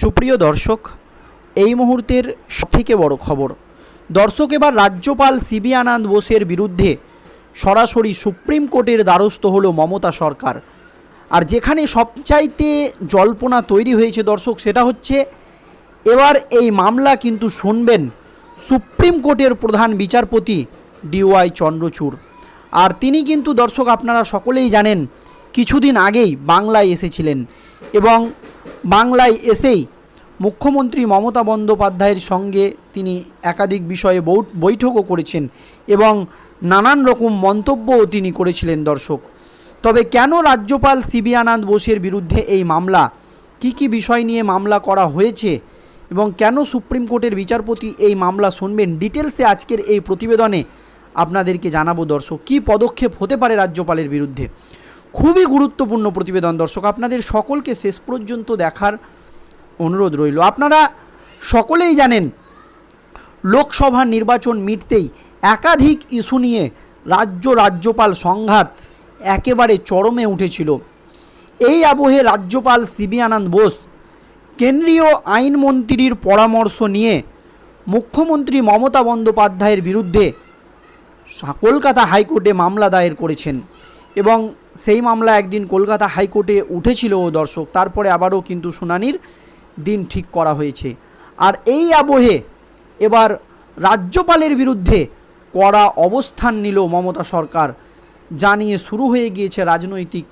সুপ্রিয় দর্শক, এই মুহূর্তের সবথেকে বড় খবর। দর্শক, এবার রাজ্যপাল সিবি আনন্দ বোসের বিরুদ্ধে সরাসরি সুপ্রিম কোর্টের দ্বারস্থ হলো মমতা সরকার। আর যেখানে সবচাইতে জল্পনা তৈরি হয়েছে দর্শক, সেটা হচ্ছে, এবার এই মামলা কিন্তু শুনবেন সুপ্রিম কোর্টের প্রধান বিচারপতি ডিওয়াই চন্দ্রচূড়। আর তিনি কিন্তু দর্শক, আপনারা সকলেই জানেন, কিছুদিন আগেই বাংলায় এসেছিলেন এবং বাংলায় এসেই মুখ্যমন্ত্রী মমতা বন্দ্যোপাধ্যায়ের সঙ্গে তিনি একাধিক বিষয়ে বৈঠকও করেছেন এবং নানান রকম মন্তব্যও তিনি করেছিলেন দর্শক। তবে কেন রাজ্যপাল সিবি আনন্দ বোসের বিরুদ্ধে এই মামলা? কি কি বিষয় নিয়ে মামলা করা হয়েছে? এবং কেন সুপ্রিম কোর্টের বিচারপতি এই মামলা শুনবেন? ডিটেলসে আজকের এই প্রতিবেদনে আপনাদেরকে জানাব দর্শক, কী পদক্ষেপ হতে পারে রাজ্যপালের বিরুদ্ধে? খুবই গুরুত্বপূর্ণ প্রতিবেদন, দর্শক। আপনাদের সকলকে শেষ পর্যন্ত দেখার অনুরোধ রইল। আপনারা সকলেই জানেন, লোকসভা নির্বাচন মিটতেই একাধিক ইস্যু নিয়ে রাজ্য রাজ্যপাল সংঘাত একেবারে চরমে উঠেছিল। এই আবহে রাজ্যপাল সিবি আনন্দ বোস কেন্দ্রীয় আইনমন্ত্রীর পরামর্শ নিয়ে মুখ্যমন্ত্রী মমতা বন্দ্যোপাধ্যায়ের বিরুদ্ধে কলকাতা হাইকোর্টে মামলা দায়ের করেছেন। এবং সেই মামলা একদিন কলকাতা হাইকোর্টে উঠেছিল দর্শক, তারপরে আবারও কিন্তু শুনানির দিন ঠিক করা হয়েছে। আর এই আবহে এবার রাজ্যপালের বিরুদ্ধে কড়া অবস্থান নিল মমতা সরকার, জানিয়ে শুরু হয়ে গিয়েছে রাজনৈতিক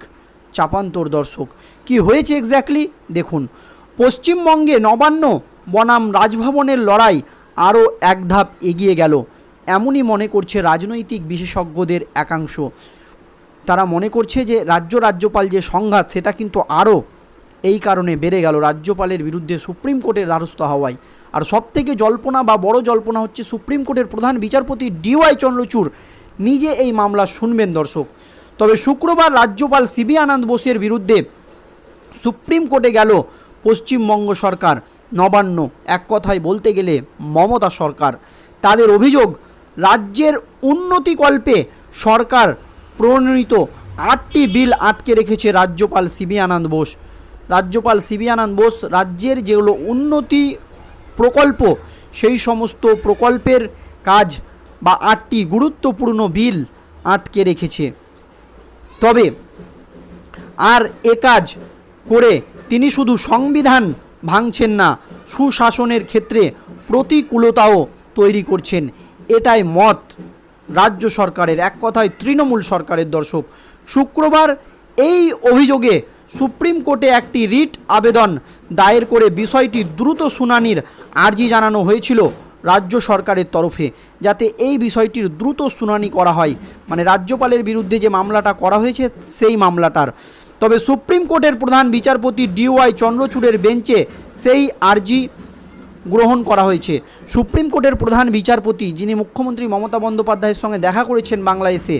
চাপান্তর দর্শক। কি হয়েছে এক্স্যাক্টলি দেখুন, পশ্চিমবঙ্গে নবান্ন বনাম রাজভবনের লড়াই আরও এক ধাপ এগিয়ে গেল, এমনই মনে করছে রাজনৈতিক বিশেষজ্ঞদের একাংশ। তারা মনে করছে যে রাজ্য রাজ্যপাল যে সংঘাত, সেটা কিন্তু আরও এই কারণে বেড়ে গেল। রাজ্যপালের বিরুদ্ধে সুপ্রিম কোর্টের দ্বারস্থ হওয়ায়। আর সবথেকে জল্পনা বা বড় জল্পনা হচ্ছে সুপ্রিম কোর্টের প্রধান বিচারপতি ডিওয়াই চন্দ্রচূড় নিজে এই মামলা শুনবেন দর্শক। তবে শুক্রবার রাজ্যপাল সিবি আনন্দ বোসের বিরুদ্ধে সুপ্রিম কোর্টে গেল পশ্চিমবঙ্গ সরকার। নবান্ন, এক কথায় বলতে গেলে মমতা সরকার। তাদের অভিযোগ, রাজ্যের উন্নতিকল্পে সরকার প্রণীত আটটি বিল আটকে রেখেছে রাজ্যপাল সিবি আনন্দ বোস। রাজ্যপাল সিবি আনন্দ বোস রাজ্যের যেগুলো উন্নতি প্রকল্প, সেই সমস্ত প্রকল্পের কাজ বা আটটি গুরুত্বপূর্ণ বিল আটকে রেখেছে। তবে আর এ কাজ করে তিনি শুধু সংবিধান ভাঙছেন না, সুশাসনের ক্ষেত্রে প্রতিকূলতাও তৈরি করছেন। এটাই মত। রাজ্য সরকারের, এক কথায় তৃণমূল সরকারের দর্শক। শুক্রবার এই অভিযোগে সুপ্রিম কোর্টে একটি রিট আবেদন দায়ের করে বিষয়টি দ্রুত শুনানির আর্জি জানানো হয়েছিল রাজ্য সরকারের তরফে, যাতে এই বিষয়টির দ্রুত শুনানি করা হয়। মানে রাজ্যপালের বিরুদ্ধে যে মামলাটা করা হয়েছে, সেই মামলাটার। তবে সুপ্রিম কোর্টের প্রধান বিচারপতি ডিওয়াই চন্দ্রচূড়ের বেঞ্চে সেই আর্জি গ্রহণ করা হয়েছে। সুপ্রিম কোর্টের প্রধান বিচারপতি যিনি মুখ্যমন্ত্রী মমতা বন্দ্যোপাধ্যায়ের সঙ্গে দেখা করেছেন বাংলা এসে,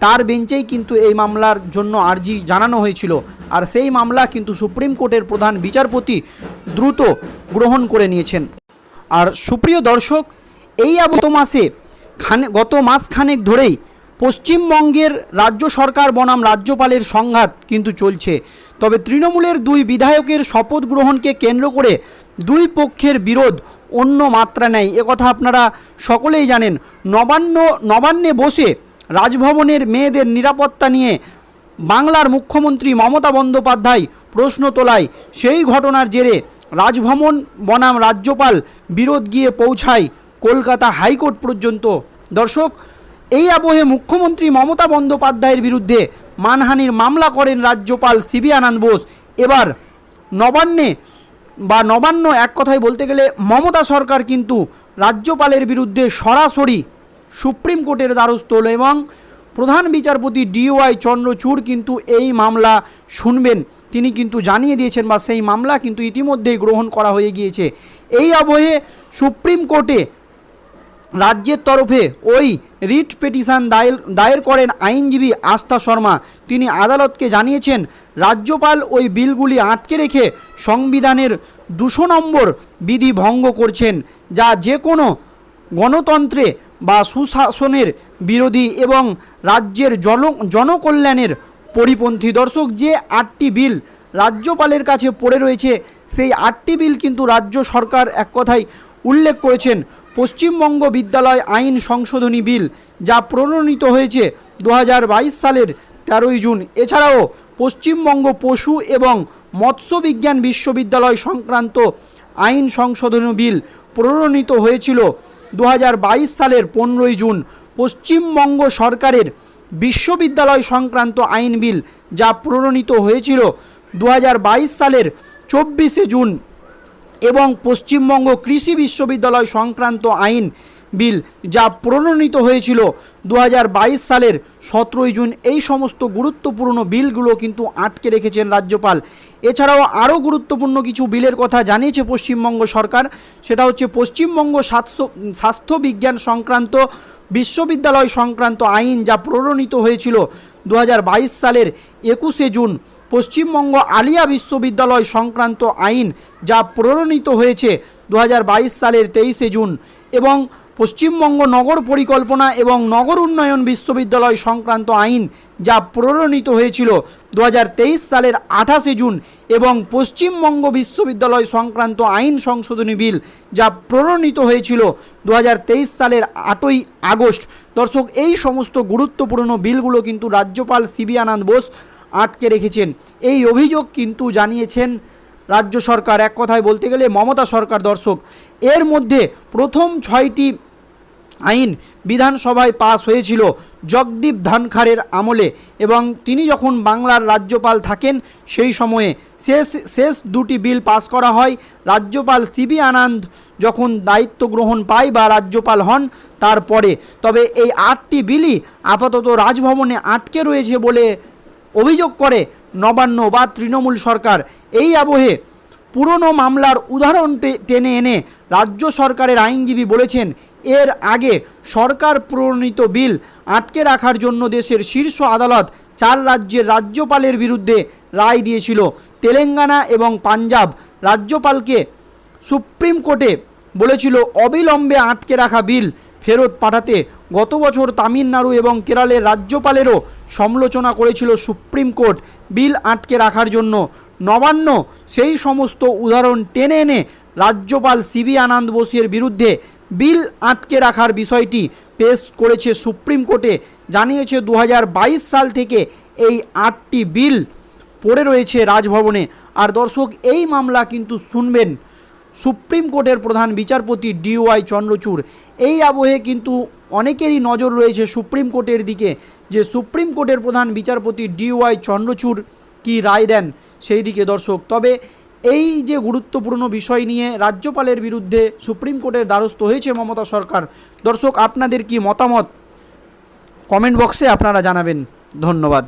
তার বেঞ্চেই কিন্তু এই মামলার জন্য আর্জি জানানো হয়েছিল। আর সেই মামলা কিন্তু সুপ্রিম কোর্টের প্রধান বিচারপতি দ্রুত গ্রহণ করে নিয়েছেন। আর সুপ্রিয় দর্শক, এই আগত মাসে খানে, গত মাস খানেক ধরেই পশ্চিমবঙ্গের রাজ্য সরকার বনাম রাজ্যপালের সংঘাত কিন্তু চলছে। তবে তৃণমূলের দুই বিধায়কের শপথ গ্রহণকে কেন্দ্র করে দুই পক্ষের বিরোধ অন্য মাত্রা নেয় একথা আপনারা সকলেই জানেন। নবান্ন, নবান্নে বসে রাজভবনের মেয়েদের নিরাপত্তা নিয়ে বাংলার মুখ্যমন্ত্রী মমতা বন্দ্যোপাধ্যায় প্রশ্ন তোলায়। সেই ঘটনার জেরে রাজভবন বনাম রাজ্যপাল বিরোধ গিয়ে পৌঁছায় কলকাতা হাইকোর্ট পর্যন্ত। দর্শক এই আবহে মুখ্যমন্ত্রী মমতা বন্দ্যোপাধ্যায়ের বিরুদ্ধে মানহানির মামলা করেন রাজ্যপাল সিবি আনন্দ বোস। এবার নবান্নে বা নবান্ন এক কথায় বলতে গেলে মমতা সরকার কিন্তু রাজ্যপালের বিরুদ্ধে সরাসরি সুপ্রিম কোর্টের দ্বারস্থ হলো এবং প্রধান বিচারপতি ডিওয়াই চন্দ্রচূড় কিন্তু এই মামলা শুনবেন। তিনি কিন্তু জানিয়ে দিয়েছেন বা সেই মামলা কিন্তু ইতিমধ্যেই গ্রহণ করা হয়ে গিয়েছে। এই আবহে সুপ্রিম কোর্টে রাজ্যের তরফে ওই রিট পিটিশন দায়ের দায়ের করেন আইনজীবী আস্থা শর্মা। তিনি আদালতকে জানিয়েছেন, রাজ্যপাল ওই বিলগুলি আটকে রেখে সংবিধানের দুশো নম্বর বিধি ভঙ্গ করছেন, যা যে কোনো গণতন্ত্রে বা সুশাসনের বিরোধী এবং রাজ্যের জন, জনকল্যাণের পরিপন্থী। দর্শক, যে আটটি বিল রাজ্যপালের কাছে পড়ে রয়েছে, সেই আটটি বিল কিন্তু রাজ্য সরকার এক কথায় উল্লেখ করেছেন। পশ্চিমবঙ্গ বিদ্যালয় আইন সংশোধনী বিল, যা প্রণীত হয়েছে দু হাজার বাইশ সালের তেরোই জুন। এছাড়াও পশ্চিমবঙ্গ পশু এবং মৎস্য বিজ্ঞান বিশ্ববিদ্যালয় সংক্রান্ত আইন সংশোধনী বিল প্রণীত হয়েছিল দু হাজার বাইশ সালের পনেরোই জুন। পশ্চিমবঙ্গ সরকারের বিশ্ববিদ্যালয় সংক্রান্ত আইন বিল, যা প্রণীত হয়েছিল দু হাজার বাইশ সালের চব্বিশে জুন। এবং পশ্চিমবঙ্গ কৃষি বিশ্ববিদ্যালয় সংক্রান্ত আইন বিল যা প্রণীত হয়েছিল দু হাজার বাইশ সালের সতেরোই জুন, এই সমস্ত গুরুত্বপূর্ণ বিলগুলো কিন্তু আটকে রেখেছেন রাজ্যপাল। এছাড়াও আরও গুরুত্বপূর্ণ কিছু বিলের কথা জানিয়েছে পশ্চিমবঙ্গ সরকার, সেটা হচ্ছে পশ্চিমবঙ্গ স্বাস্থ্য স্বাস্থ্য বিজ্ঞান সংক্রান্ত বিশ্ববিদ্যালয় সংক্রান্ত আইন যা প্রণীত হয়েছিল দু হাজার বাইশ সালের একুশে জুন। পশ্চিমবঙ্গ আলিয়া বিশ্ববিদ্যালয় সংক্রান্ত আইন যা প্রণীত হয়েছে দু হাজার বাইশ সালের তেইশে জুন এবং পশ্চিমবঙ্গ নগর পরিকল্পনা এবং নগর উন্নয়ন বিশ্ববিদ্যালয় সংক্রান্ত আইন যা প্রণীত হয়েছিল দু হাজার তেইশ সালের আঠাশে জুন এবং পশ্চিমবঙ্গ বিশ্ববিদ্যালয় সংক্রান্ত আইন সংশোধনী বিল যা প্রণীত হয়েছিল দু হাজার তেইশ সালের আটই আগস্ট। দর্শক, এই সমস্ত গুরুত্বপূর্ণ বিলগুলো কিন্তু রাজ্যপাল সিবি আনন্দ বোস আটকে রেখেছেন। এই অভিযোগ কিন্তু জানিয়েছেন রাজ্য সরকার। এক কথায় বলতে গেলে মমতা সরকার দর্শক। এর মধ্যে প্রথম ছয়টি আইন বিধানসভায় পাস হয়েছিল জগদীপ ধনখারের আমলে এবং তিনি যখন বাংলার রাজ্যপাল থাকেন সেই সময়ে শেষ শেষ দুটি বিল পাস করা হয়। রাজ্যপাল সিবি আনন্দ যখন দায়িত্ব গ্রহণ পায় বা রাজ্যপাল হন তারপরে। তবে এই আটটি বিলই আপাতত রাজভবনে আটকে রয়েছে বলে অভিযোগ করে নবান্ন বা তৃণমূল সরকার। এই আবহে পুরনো মামলার উদাহরণ টেনে এনে রাজ্য সরকারের আইনজীবী বলেছেন, এর আগে সরকার প্রণীত বিল আটকে রাখার জন্য দেশের শীর্ষ আদালত চার রাজ্যের রাজ্যপালের বিরুদ্ধে রায় দিয়েছিল। তেলেঙ্গানা এবং পাঞ্জাব রাজ্যপালকে সুপ্রিম কোর্টে বলেছিল, অবিলম্বে আটকে রাখা বিল ফেরত পাঠাতে গত বছর তামিলনাড়ু এবং কেরলের রাজ্যপালেরও সমালোচনা করেছিল সুপ্রিম কোর্ট বিল আটকে রাখার জন্য। নবান্ন, সেই সমস্ত উদাহরণ টেনে এনে রাজ্যপাল সিবি আনন্দ বোসের বিরুদ্ধে বিল আটকে রাখার বিষয়টি পেশ করেছে সুপ্রিম কোর্টে। জানিয়েছে দু হাজার বাইশ সাল থেকে এই আটটি বিল পড়ে রয়েছে রাজভবনে। আর দর্শক, এই মামলা কিন্তু শুনবেন। সুপ্রিম কোর্টের প্রধান বিচারপতি ডিওয়াই চন্দ্রচূড়। এই আবহে কিন্তু অনেকেরই নজর রয়েছে সুপ্রিম কোর্টের দিকে যে সুপ্রিম কোর্টের প্রধান বিচারপতি ডিওয়াই চন্দ্রচূড় কি রায় দেন সেই দিকে দর্শক। তবে এই যে গুরুত্বপূর্ণ বিষয় নিয়ে রাজ্যপালের বিরুদ্ধে সুপ্রিম কোর্টের দ্বারস্থ হয়েছে মমতা সরকার। দর্শক, আপনাদের কি মতামত? কমেন্ট বক্সে আপনারা জানাবেন। ধন্যবাদ।